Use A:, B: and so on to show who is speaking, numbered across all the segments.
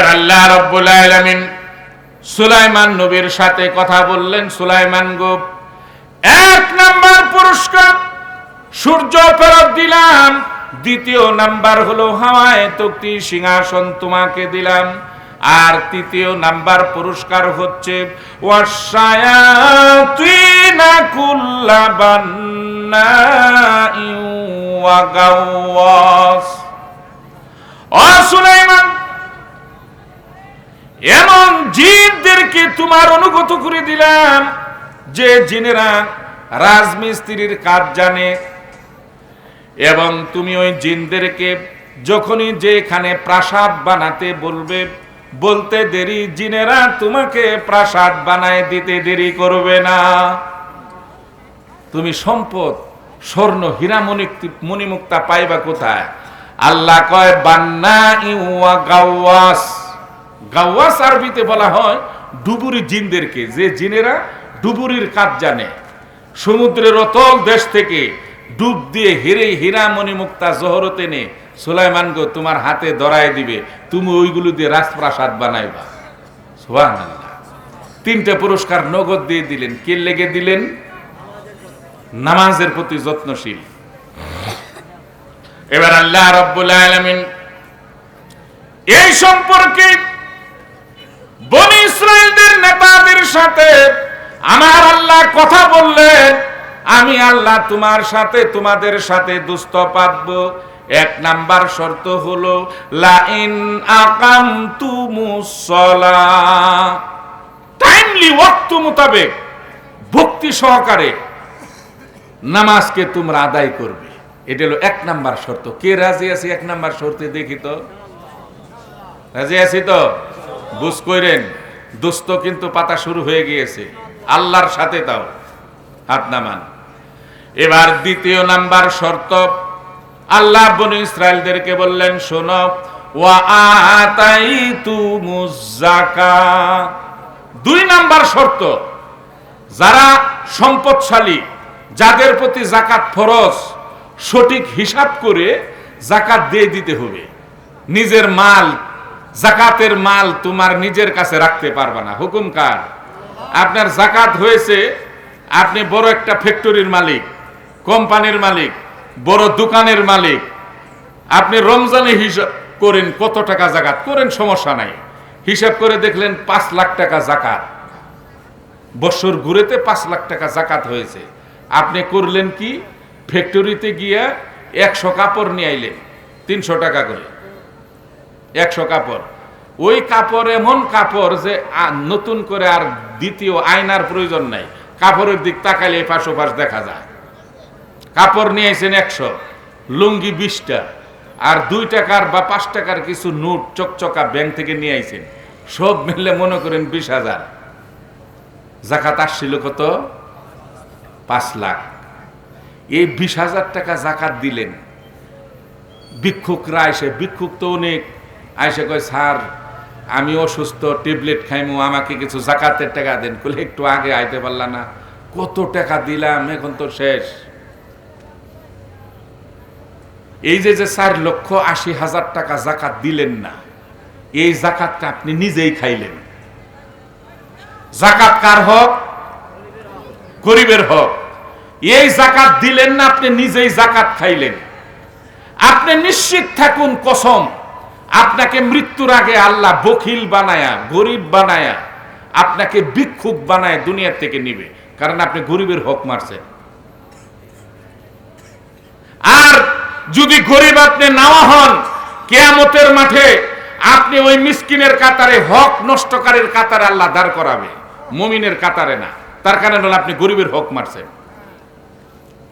A: এবার আল্লাহ রব্বুল সুলাইমান নবীর সাথে কথা বললেন, সুলাইমান গো, এক নাম্বার পুরস্কার, সূর্য ফেরত দিলাম। দ্বিতীয় নাম্বার হলো হাওয়ায় তক্তি সিংহাসন তোমাকে দিলাম। আর তৃতীয় নাম্বার পুরস্কার হচ্ছে সুলাইমান এমন জিনদেরকে তোমার অনুগত করে দিলাম যে জিনেরা রাজমিস্ত্রির কাজ জানে। এবং তুমি ওই জিনদেরকে যখনই যেখানে প্রাসাদ বানাতে বলবে, বলতে দেরি, জিনেরা তোমাকে প্রাসাদ বানায় দিতে দেরি করবে না। তুমি সম্পদ, স্বর্ণ, হীরা মণি- মণিমুক্তা পাইবা কোথায়? আল্লাহ কয় বান্না ইউয়া গাওয়াস। গাওয়াস আরবিতে বলা হয় ডুবুরি জিনদেরকে, যে জিনেরা ডুবুরির কাজ জানে। সমুদ্রের অতল দেশ থেকে ডুব দিয়ে হিরে হীরা মণিমুক্তা জহরত এনে, সুলাইমান তোমার হাতে ধরায় দিবে, তুমি ওইগুলো দিয়ে রাজপ্রাসাদ বানাইবা। সুবহানাল্লাহ। তিনটা পুরস্কার নগদ দিয়ে দিলেন। কে লেগে দিলেন? নামাজের প্রতি যত্নশীল। এবার আল্লাহ রব্বুল আলামিন এই সম্পর্কে বনি ইসরায়েলদের নেতাদের সাথে আমার আল্লাহ কথা বললেন আমি আল্লাহ তোমার সাথে, তোমাদের সাথে দুস্থ পাতব। এক নাম্বার শর্ত হলো, লাইন আকাম তুমুসলা টাইমলি ওয়াক্ত মোতাবেক, ভক্তি সহকারে নামাজকে তোমরা আদায় করবে। এটা হলো এক নাম্বার শর্ত। কে রাজি আছে এক নাম্বার শর্তে দেখি তো? রাজি আছি তো? বুঝ কইরেন দুস্থ কিন্তু পাতা শুরু হয়ে গিয়েছে। আল্লাহর সাথে তাও হাত নামান। এবার দ্বিতীয় নাম্বার শর্ত, আল্লাহ বনু ইসরায়েলদেরকে বললেন, শোনো দুই নাম্বার শর্ত, যারা সম্পদশালী, যাদের প্রতি জাকাত ফরজ, সঠিক হিসাব করে জাকাত দিয়ে দিতে হবে। নিজের মাল জাকাতের মাল তোমার নিজের কাছে রাখতে পারবে না। হুকুম কার? আপনার জাকাত হয়েছে, আপনি বড় একটা ফ্যাক্টরির মালিক, কোম্পানির মালিক, বড় দোকানের মালিক। আপনি রমজানে হিসাব করেন কত টাকা জাকাত? করেন সমস্যা নাই। হিসাব করে দেখলেন পাঁচ লাখ টাকা জাকাত। বছর ঘুরেতে পাঁচ লাখ টাকা জাকাত হয়েছে। আপনি করলেন কি? ফ্যাক্টরিতে গিয়া একশো কাপড় নিয়ে আইলেন, তিনশো টাকা করে। একশো কাপড়। ওই কাপড় এমন কাপড় যে নতুন করে আর দ্বিতীয় আয়নার প্রয়োজন নাই। কাপড়ের দিক তাকাইলে এই পাশ ওপাশ দেখা যায়। কাপড় নিয়ে আইছেন একশো, লুঙ্গি বিশটা, আর দুই টাকার বা পাঁচ টাকার কিছু নোট চকচকা ব্যাংক থেকে নিয়ে আইছেন। সব মিললে মনে করেন বিশ হাজার। জাকাত আসছিল কত? পাঁচ লাখ। এই বিশ হাজার টাকা জাকাত দিলেন। ভিক্ষুকরা এসে, ভিক্ষুক তো অনেক। আইসে কয়, স্যার, আমি অসুস্থ, ট্যাবলেট খাইমু, আমাকে কিছু জাকাতের টাকা দেন। বলে একটু আগে আইতে পারলা না। কত টাকা দিলাম, এখন তো শেষ। এই যে যে চার লক্ষ আশি হাজার টাকা জাকাত দিলেন না, এই জাকাতটা আপনি নিজেই খাইলেন। জাকাত কার হক? গরিবের হক। এই জাকাত দিলেন না, আপনি নিজেই জাকাত খাইলেন। আপনি নিশ্চিত থাকুন কসম আপনাকে মৃত্যুর আগে আল্লাহ বখিল বানায়া, গরিব বানায়া, আপনাকে ভিক্ষুক বানায় দুনিয়ার থেকে নিবে। কারণ আপনি গরিবের হক মারছেন। আর যদি গরিব আপনি নাওয়া হন, কেয়ামতের মাঠে আপনি ওই মিসকিনের কাতারে, হক নষ্টকারীর কাতারে আল্লাহ দাঁড় করাবে। মুমিনের কাতারে না। তার কারণে আপনি গরিবের হক মারছেন।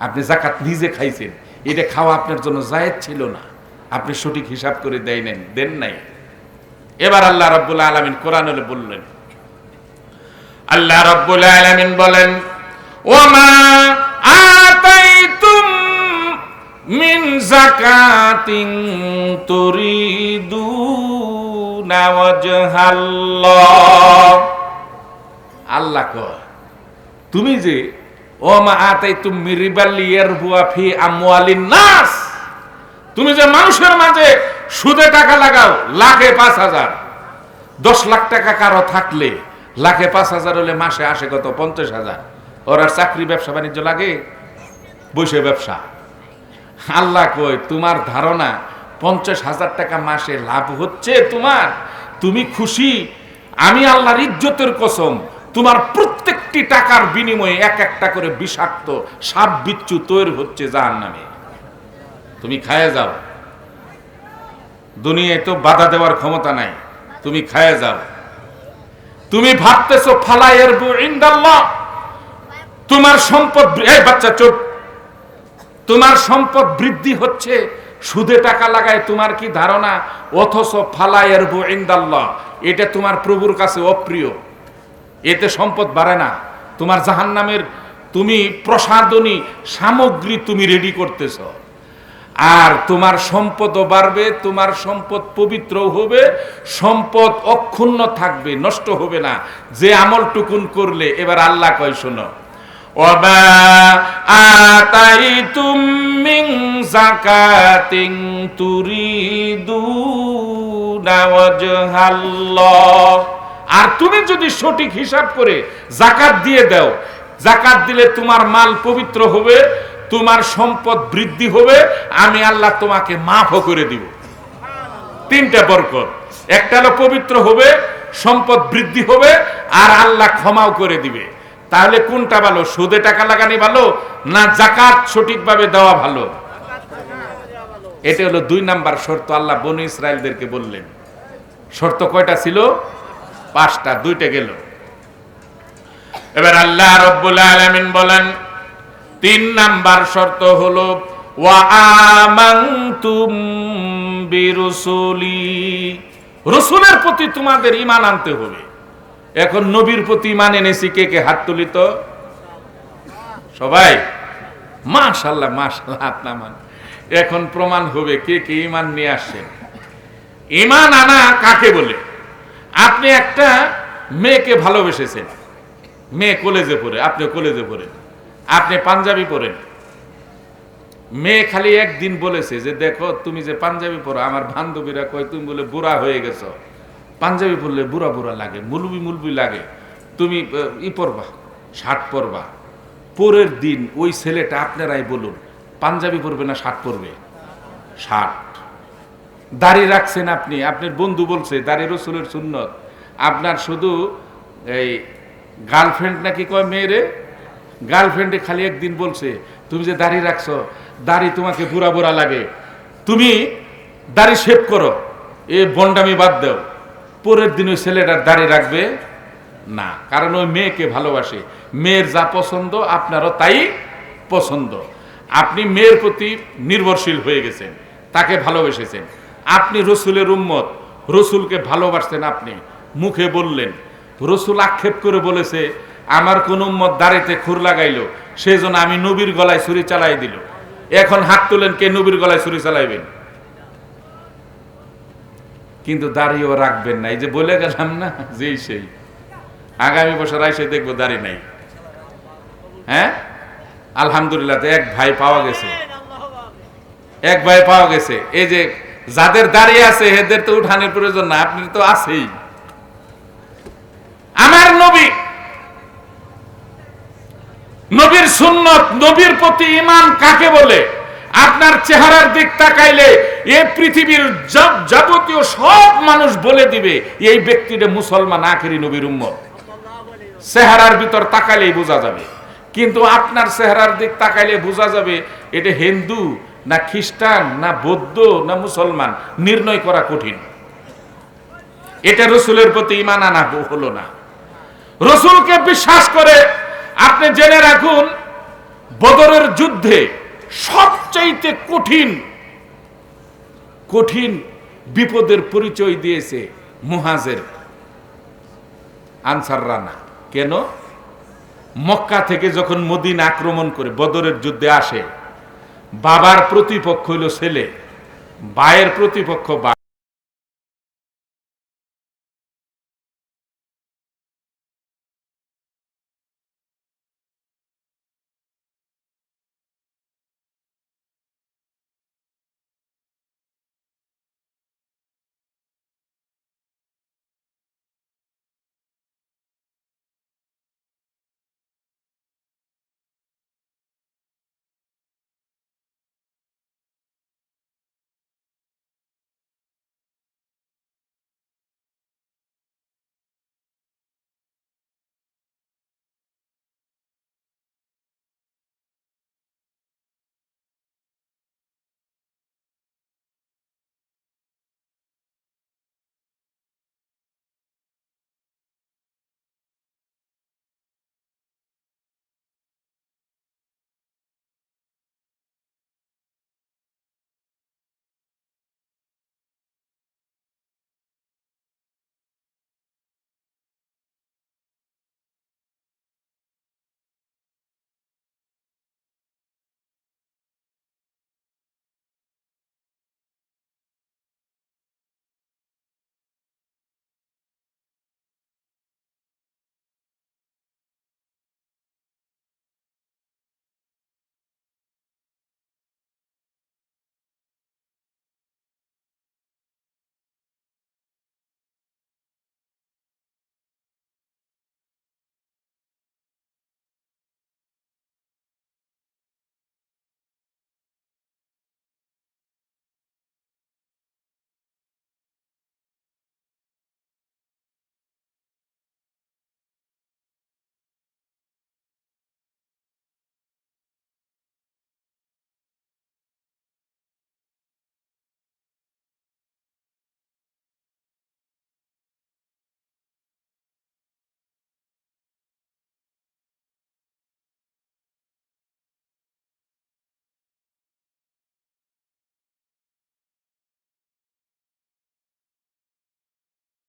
A: আপনি জাকাত নিজে খাইছেন। এটা খাওয়া আপনার জন্য জায়েজ ছিল না। আপনি সঠিক হিসাব করে দেয় নেন দেন নাই। এবার আল্লাহ রব্বুল আলমিন কোরআন বললেন। আল্লাহ রব্বুল আলমিন বলেন, ওমা আতাইতুম মিন জাকাতিন তুরিদুনা ওয়াজহাল্লাহ। আল্লাহ কয়, তুমি যে, ওমা আতাই তুমি রিবালিয়ার বুয়া ফি আমওয়ালিন নাস তুমি যে মানুষের মাঝে সুদে টাকা লাগাও, লাখে পাঁচ হাজার। দশ লাখ টাকা কারও থাকলে, লাখে পাঁচ হাজার হলে মাসে আসে কত? পঞ্চাশ হাজার। ওর আর চাকরি, ব্যবসা, বাণিজ্য লাগে? বসে ব্যবসা। আল্লাহ কই তোমার ধারণা পঞ্চাশ হাজার টাকা মাসে লাভ হচ্ছে তোমার? তুমি খুশি? আমি আল্লাহর ইজ্জতের কসম, তোমার প্রত্যেকটি টাকার বিনিময়ে এক একটা করে বিষাক্ত সাপ বিচ্ছু তৈরি হচ্ছে জাহান নামে তুমি খায় যাও। দুনিয়ায় তো বাধা দেওয়ার ক্ষমতা নাই, তুমি খায় যাও। তুমি ভাবতেছো ফালাইয়ের তোমার সম্পদ এই বাচ্চা, চোপ। তোমার সম্পদ বৃদ্ধি হচ্ছে, সুদে টাকা লাগায় তোমার কি ধারণা? অথচ ফালাইয়ের ইন্দাল্লাহ। এটা তোমার প্রভুর কাছে অপ্রিয়। এতে সম্পদ বাড়ে না। তোমার জাহান্নামের তুমি প্রসাদনী সামগ্রী তুমি রেডি করতেছ। আর তোমার সম্পদও বাড়বে, তোমার সম্পদ পবিত্র হবে, সম্পদ অক্ষুণ্ণ থাকবে, নষ্ট হবে না। যে আমল টুকুন করলে, এবার আল্লাহ কয়, শোনো। আর তুমি যদি সঠিক হিসাব করে জাকাত দিয়ে দাও, জাকাত দিলে তোমার মাল পবিত্র হবে তোমার সম্পদ বৃদ্ধি হবে, আমি আল্লাহ তোমাকে মাফও করে দিব। তিনটা বরকত। একটা হলো পবিত্র হবে, সম্পদ বৃদ্ধি হবে, আর আল্লাহ ক্ষমাও করে দিবে। তাহলে কোনটা ভালো? সুদে টাকা লাগানি ভালো, না জাকাত সঠিকভাবে দেওয়া ভালো? এটা হলো দুই নাম্বার শর্ত আল্লাহ বনু ইসরায়েলদেরকে বললেন। শর্ত কয়টা ছিল? পাঁচটা, দুইটা গেল। এবার আল্লাহ রব্বুল আলামিন বলেন তিন নাম্বার শর্ত হলো রসুলের প্রতি তোমাদের ইমান আনতে হবে। এখন নবীর প্রতি ইমান এনেছি, কে কে হাত তুলি তো সবাই? মাশাল্লাহ মাশাল্লাহ হাত নামান। এখন প্রমাণ হবে কে কে ইমান নিয়ে আসছেন। ইমান আনা কাকে বলে? আপনি একটা মেয়েকে ভালোবেসেছেন। মেয়ে কলেজে পড়ে আপনি কলেজে পড়েন। আপনি পাঞ্জাবি পরেন। মেয়ে খালি একদিন বলেছে যে, দেখো, তুমি যে পাঞ্জাবি পরো, আমার বান্ধবীরা কয়, তুমি বলে বুড়া হয়ে গেছো। পাঞ্জাবি পরলে বুড়া বুড়া লাগে, মুলবি মুলবি লাগে। তুমি ই পরবা, শার্ট পরবা। পরের দিন ওই ছেলেটা আপনারাই বলুন, পাঞ্জাবি পরবে না শার্ট পরবে? শার্ট। দাড়ি রাখছেন আপনি, আপনার বন্ধু বলছে, দাড়ি রসুলের সুন্নত। আপনার শুধু এই গার্লফ্রেন্ড নাকি কয় মেয়েরে গার্লফ্রেন্ডে খালি একদিন বলছে, তুমি যে দাড়ি রাখছো, দাড়ি তোমাকে বুড়া বুড়া লাগে। তুমি দাড়ি শেভ করো, এ বন্ডামি বাদ দাও। পরের দিন ওই ছেলেটার দাড়ি রাখবে না। কারণ ওই মেয়েকে ভালোবাসে। মেয়ের যা পছন্দ, আপনারও তাই পছন্দ। আপনি মেয়ের প্রতি নির্ভরশীল হয়ে গেছেন, তাকে ভালোবেসেছেন। আপনি রসুলের উম্মত, রসুলকে ভালোবাসতেন আপনি। মুখে বললেন, রসুল আক্ষেপ করে বলেছে আমার কোন উম্মত দাড়িতে খুর লাগাইলো সেই জন্য আমি নবীর গলায় ছুরি চালাই দিল। এখন হাত তুলেন কে নবীর গলায় ছুরি চালাইবেন? কিন্তু দাড়িও রাখবেন না, এই যে বলে গেলাম না, যেই সেই। আগামী বছর আইসে দেখব দাড়ি নাই। হ্যাঁ? আলহামদুলিল্লাহ এক ভাই পাওয়া গেছে। এক ভাই পাওয়া গেছে। এই যে যাদের দাঁড়িয়ে আছে, এদের তো উঠানের প্রয়োজন না, আপনি তো আছেই। আমার নবী নবীর সুন্নত, নবীর প্রতি ইমান কাকে বলে? আপনার চেহারার দিক তাকাইলে এ পৃথিবীর যাবতীয় সব মানুষ বলে দিবে, এই ব্যক্তিটা মুসলমান আখেরি নবীর উম্মত। চেহারার ভিতর তাকাইলেই বোঝা যাবে। কিন্তু আপনার চেহারার দিক তাকাইলে বোঝা যাবে, এটা হিন্দু না খ্রিস্টান, না বৌদ্ধ, না মুসলমান, নির্ণয় করা কঠিন। এটা রসুলের প্রতি ইমান আনা হলো না। রসুলকে বিশ্বাস করে আপনি জেনে রাখুন, বদরের যুদ্ধে সবচাইতে কঠিন কঠিন বিপদের পরিচয় দিয়েছে মুহাজের আনসার রানা। কেন? মক্কা থেকে যখন মদিন আক্রমণ করে বদরের যুদ্ধে আসে, বাবার প্রতিপক্ষ হইল ছেলে, বায়ের প্রতিপক্ষ বা